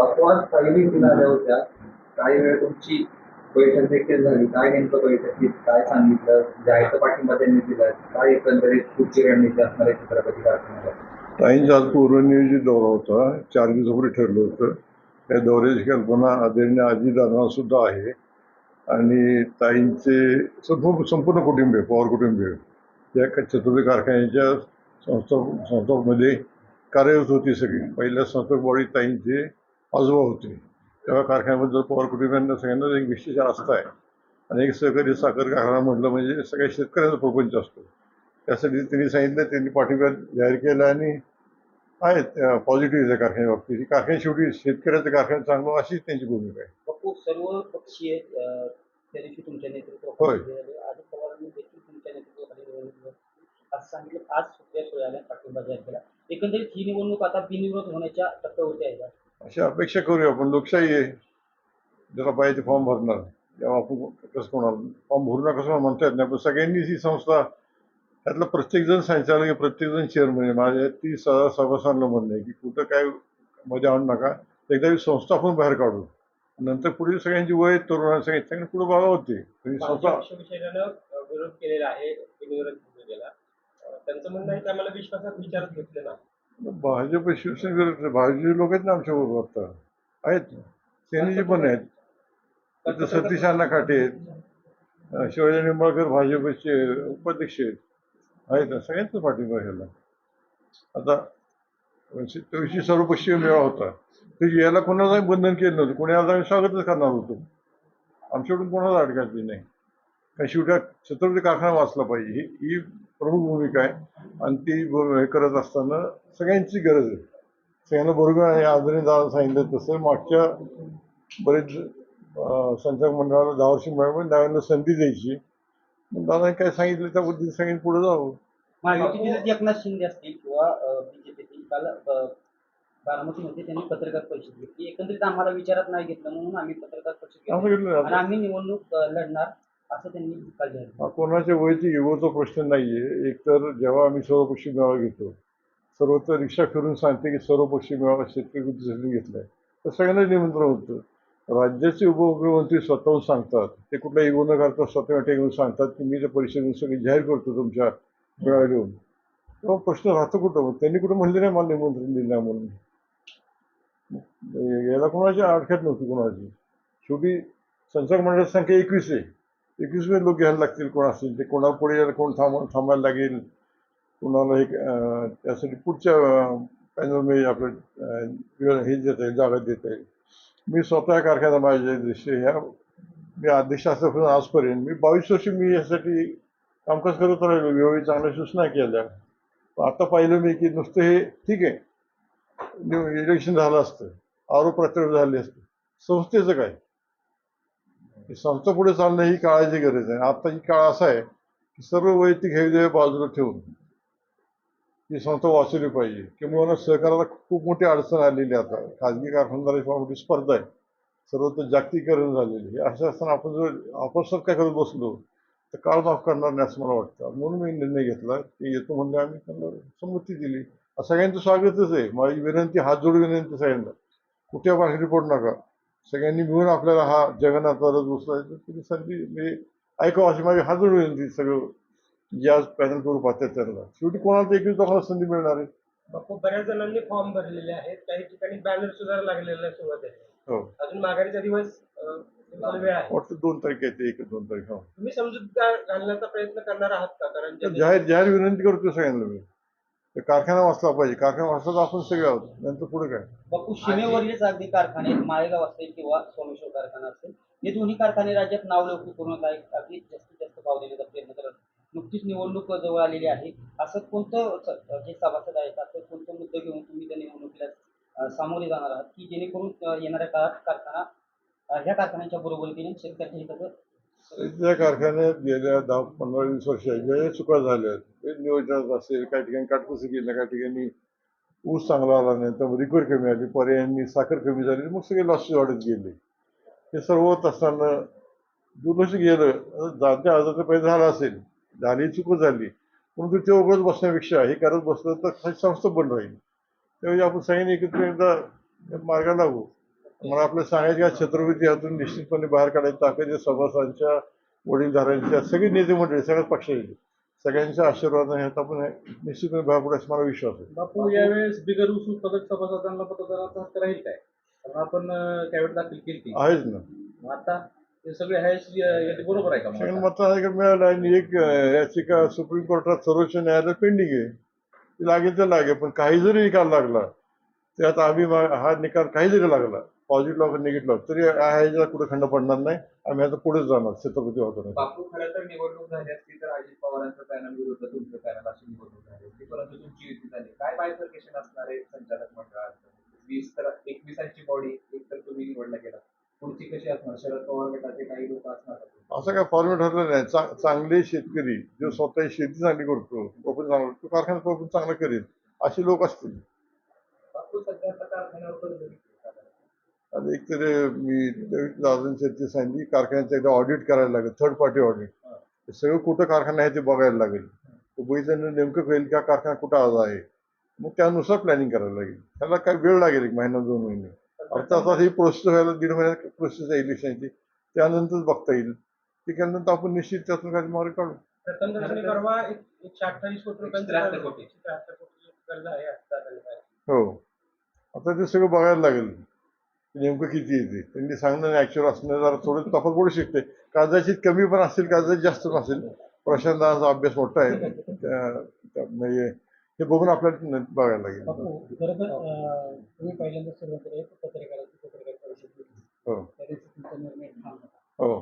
बकवास पहिली मिळाल्या होत्या. काही वेळ तुमची बैठक देखील झाली. काय नेमकं बैठकीत काय सांगितलं? जायचं पाठिंबा त्यांनी दिला काय एकंदरीत पुढची रणनीती असणार आहे छत्रपती कारखान्याला ताईंचा आज पूर्वनियोजित दौरा होता. चार दिवसापूर्वी ठरलं होतं. त्या दौऱ्याची कल्पना आदरणीय आजी सुद्धा आहे. आणि ताईंचे संपूर्ण संपूर्ण कुटुंबीय पवार कुटुंबीय या छत्रपती कारखान्याच्या संस्था संस्थामध्ये कार्यरत होती सगळी. पहिल्या संस्थापक बॉडी ताईंचे आजोबा होते तेव्हा कारखान्याबद्दल पवार कुटुंबियांना सगळ्यांना एक विशेष आस्था आहे आणि एक सहकारी साखर कारखाना म्हटलं म्हणजे सगळ्या शेतकऱ्यांचा प्रपंच असतो त्यासाठी त्यांनी सांगितलं त्यांनी पाठिंबा जाहीर केला आणि आहेत पॉझिटिव्ह आहे कारखान्या बाबतीत कारखाना शेवटी शेतकऱ्याचं कारखाना चांगलं अशीच त्यांची भूमिका आहे सर्व पक्षीय त्या दिवशी तुमच्या नेतृत्वाखाली होय. उभे राहिले. अजित पवारांनी देखील तुमच्या नेतृत्वाखाली निवडणूक लढवली. असं सांगितलं आज सुप्रिया सुळेने पाठिंबा जाहीर केला एकंदरीत ही निवडणूक आता बिनविरोध होण्याच्या टप्प्यावरती आहे का? अशी अपेक्षा करूया आपण लोकशाही आहे. ज्याला पाहिजे ते फॉर्म भरणार. तेव्हा आपण कसं होणार फॉर्म भरू नका कसं म्हणता येत नाही पण सगळ्यांनीच ही संस्था त्यातलं प्रत्येकजण संचालक प्रत्येकजण चेअरमन आहे. माझ्या ती स सभासदांना म्हणणं आहे की कुठं काय मध्ये आणू नका. एकदा ही संस्था आपण बाहेर काढू. नंतर पुढील सगळ्यांची वय तरुणांना सगळ्यांनी पुढे बघा होते? संस्था विरोध केलेला आहे त्यांचं म्हणणं आहे की आम्हाला विश्वासात विचारच घेतले नाही. भाजप शिवसेने भाजपचे लोक आहेत ना आमच्याबरोबर आता. आहेत. सेनेचे पण आहेत. तिथं सतीश अण्णा खाटे आहेत. शिवाजी निंबाळकर भाजपचे उपाध्यक्ष आहेत. आहेत. ना सगळ्यांचा पाठिंबा ह्याला. आता म्हणजे सर्वपक्षीय मेळा होता. तर याला कोणालाही बंधन केलं नव्हतं? कोणी आला आम्ही स्वागतच करणार होतो? आमच्याकडून कोणाला अडकायची नाही. कारण शेवटी छत्रपती कारखाना वाचला पाहिजे. ही ही प्रमुख भूमिका आहे. आणि ती हे करत असताना सगळ्यांची गरज आहे. सगळ्यांना बरोबर आहे आदरणीय दादा सांगितलं तसं. मागच्या बरेच संचालक मंडळाला दहा वर्षी मिळाली नव्यानं संधी द्यायची. मग दादाने काय सांगितलं त्या बुद्धीने सांगितलं पुढे जावं. महायुतीतील एकनाथ शिंदे असतील किंवा बीजेपीतील काल बारामतीमध्ये त्यांनी पत्रकार परिषद घेतली. एकंदरीत आम्हाला विचारात नाही घेतलं म्हणून आम्ही पत्रकार परिषद घेतली. आम्ही निवडणूक लढणार. असं त्यांनी कोणाच्या वयाची इगोचा प्रश्न नाहीये. एकतर जेव्हा आम्ही सर्वपक्षी मेळावा घेतो सर्वत्र रिक्षा फिरून सांगते की सर्वपक्षी मेळावा शेतकरी कृतीसाठी घेतलाय. तर सगळ्यांना निमंत्रण होतं. राज्याचे उपमुख्यमंत्री स्वतःहून सांगतात. ते कुठला इगो न करता स्वतः घेऊन सांगतात की मी त्या परिषदेने सगळी जाहीर करतो तुमच्या मेळावा येऊन. तेव्हा प्रश्न राहतो कुठं? मग त्यांनी कुठं म्हणले नाही मला निमंत्रण दिलं नाही म्हणून. याला कोणाची अडखत नव्हती कोणाची? शेवटी संचालक मंडळाची संख्या एकवीस आहे. एकवीस लोक घ्यायला लागतील कोण असतील ते कोणाला पुढे कोण थांब थांबायला लागेल कोणाला हे त्यासाठी पुढच्या पॅनलमध्ये आपलं वेळ हे देता येईल जागा देता येईल मी स्वतः कारखाना माझ्या दृष्टी ह्या मी अध्यक्ष असल्यापासून आजपर्यंत मी बावीस वर्ष मी यासाठी कामकाज करत राहिलो वेळोवेळी चांगल्या सूचना केल्या पण आता पाहिलं मी की नुसतं हे ठीक आहे इलेक्शन झालं असतं आरोप प्रत्यारोप झाले असते संस्थेचं काय ही संस्था पुढे चालणं ही काळाची गरज आहे. आता ही काळ असा आहे की सर्व वैयक्तिक हेवे बाजूला ठेवून ही संस्था वाचवली पाहिजे. किंवा सहकाराला खूप मोठी अडचण आलेली आहे आता. खाजगी कारखानदाराची फार मोठी स्पर्धा आहे. सर्वत्र जागतिकीकरण झालेली आहे. असं असताना आपण जर आपण काय करत बसलो तर काळ माफ करणार नाही असं मला वाटतं. म्हणून मी निर्णय घेतला की येतो म्हणजे आम्ही त्यांना संमती दिली. सगळ्यांचं स्वागतच आहे. माझी विनंती हात जोडून विनंती सगळ्यांना. कुठे बाहेर पडू नका. सगळ्यांनी मिळून आपल्याला हा जगन्नाथाला उचलायचं तुम्ही संधी म्हणजे ऐकावं अशी माझी जोडून विनंती सगळं. जे आज पॅनल करू पाहतात त्यांना. शेवटी कोणाला तर एकवीस लोकांना संधी मिळणार आहे. बापू बऱ्याच जणांनी फॉर्म भरलेले आहेत. काही ठिकाणी बॅनर सुद्धा लागलेला आहे सुरुवातीला हो. अजून माघारीचा दिवस वेळ आहे. वाटतं दोन तारीख येते एक दोन तारीख हो. तुम्ही समजूत घालण्याचा प्रयत्न करणार आहात का? कारण जाहीर जाहीर विनंती करतो सगळ्यांना मी. तर कारखाना वाचला पाहिजे. कारखाना वाचला तर आपण सगळे आहोत. नंतर पुढे काय? बापू सीमेवरीलच अगदी कारखाने माळेगाव असेल किंवा सोमेश्वर कारखाना असेल. हे दोन्ही कारखाने राज्यात नाव लौकिक करून अगदी जास्तीत जास्त भाव देण्याचा प्रयत्न करत नुकतीच निवडणूक जवळ आलेली आहे. असं कोणतं जे सभासद आहेत असं कोणतं मुद्दे घेऊन तुम्ही त्या निवडणुकीला सामोरे जाणार आहात? की जेणेकरून येणाऱ्या काळात कारखाना ह्या कारखान्याच्या बरोबरीने शेतकऱ्यांच्या हिताचं त्या कारखान्यात गेल्या दहा पंधरा वीस वर्षाच्या चुका झाल्या ते नियोजनात असेल काही ठिकाणी काटकसं गेल्या काही ठिकाणी ऊस चांगला आला नाही तर रिकवर कमी आली पर्यायांनी साखर कमी झाली मग सगळे लॉसेस वाढत गेले. हे सर्व होत असताना दुर्लक्ष गेलं जाणत्या अर्जाचा पैदा झाला असेल झाली चुक झाली परंतु ते उघडत बसण्यापेक्षा हे करत बसलं तर संस्था बंद राहील. त्यावेळी आपण सगळ्यांनी एकत्र एकदा मार्गाला लागू. मला आपलं सांगायचं का? छत्रपती यातून निश्चितपणे बाहेर काढायची ताकद आहे. सभासदांच्या वडीलधाऱ्यांच्या सगळे नेते मंडळी सगळ्याच पक्षाचे. सगळ्यांच्या आशीर्वादाने ह्यात आपण निश्चितपणे बाहेर पडू असं मला विश्वास आहे. बापू यावेळेस बिगर ऊस उत्पादक सभासदांना मतदानाचा हक्क राहील काय? कारण आपण कॅवेट दाखल केली आहेच ना. आता ते सगळे ते बरोबर आहे का? मताधिकार मिळाला आणि एक याचिका सुप्रीम कोर्टात सर्वोच्च न्यायालय पेंडिंग आहे. ती लागेल तर लागेल पण काही जरी निकाल लागला त्यात आम्ही हा निकाल काही जरी लागला पॉझिटिव्ह लागला निगेटिव्ह लागला तरी ह्याच्याला कुठे खंड पडणार नाही आम्ही आता पुढेच जाणार छत्रपती बापू खरं तर निवडणूक झाली असती तर अजित पवारांचं पॅनल विरुद्ध तुमचं पॅनल अशी निवडणूक झाली असती. परंतु तुमची युती झाली. काय बायफर्केशन असणार आहे संचालक मंडळात वीस तर एकविसांची बॉडी एक तर तुम्ही निवडला गेला. पुढची कशी असणार? शरद पवार गटाचे काही लोक असणार? असं काय फॉर्मेट ठरलं नाही. चांगले शेतकरी जो स्वतः शेती चांगली करतो प्रॉफिट चांगला तो प्रॉफिट चांगलं करेल असे लोक असतील. आता एक तर मी दादांच्या ते सांगितली कारखान्याचं एकदा ऑडिट करायला लागेल थर्ड पार्टी ऑडिट सगळं कुठं कारखाना आहे ते बघायला लागेल. तो बघितल्यानं नेमकं कळेल की हा कारखाना कुठं आज आहे. मग त्यानुसार प्लॅनिंग करायला लागेल. त्याला काय वेळ लागेल एक महिना दोन महिने? अर्थात आता ही प्रोसेस व्हायला दीड महिन्यात प्रोसेस आहे इलेक्शनची त्यानंतर बघता येईल. ते केल्यानंतर आपण निश्चित त्यातून काही मार्ग काढू. हो. आता ते सगळं बघायला लागेल. नेमकं किती येते त्यांनी सांगणं ऍक्च्युअल असणं जरा थोडं तफात पडू शकते. कदाचित कमी पण असेल कदाचित जास्त पण असेल प्रशांतांचा अभ्यास मोठा आहे. म्हणजे हे बघून आपल्याला बघायला लागेल. तुम्ही पहिल्यांदा पत्रकाराची पत्रकार परिषद हो. हो.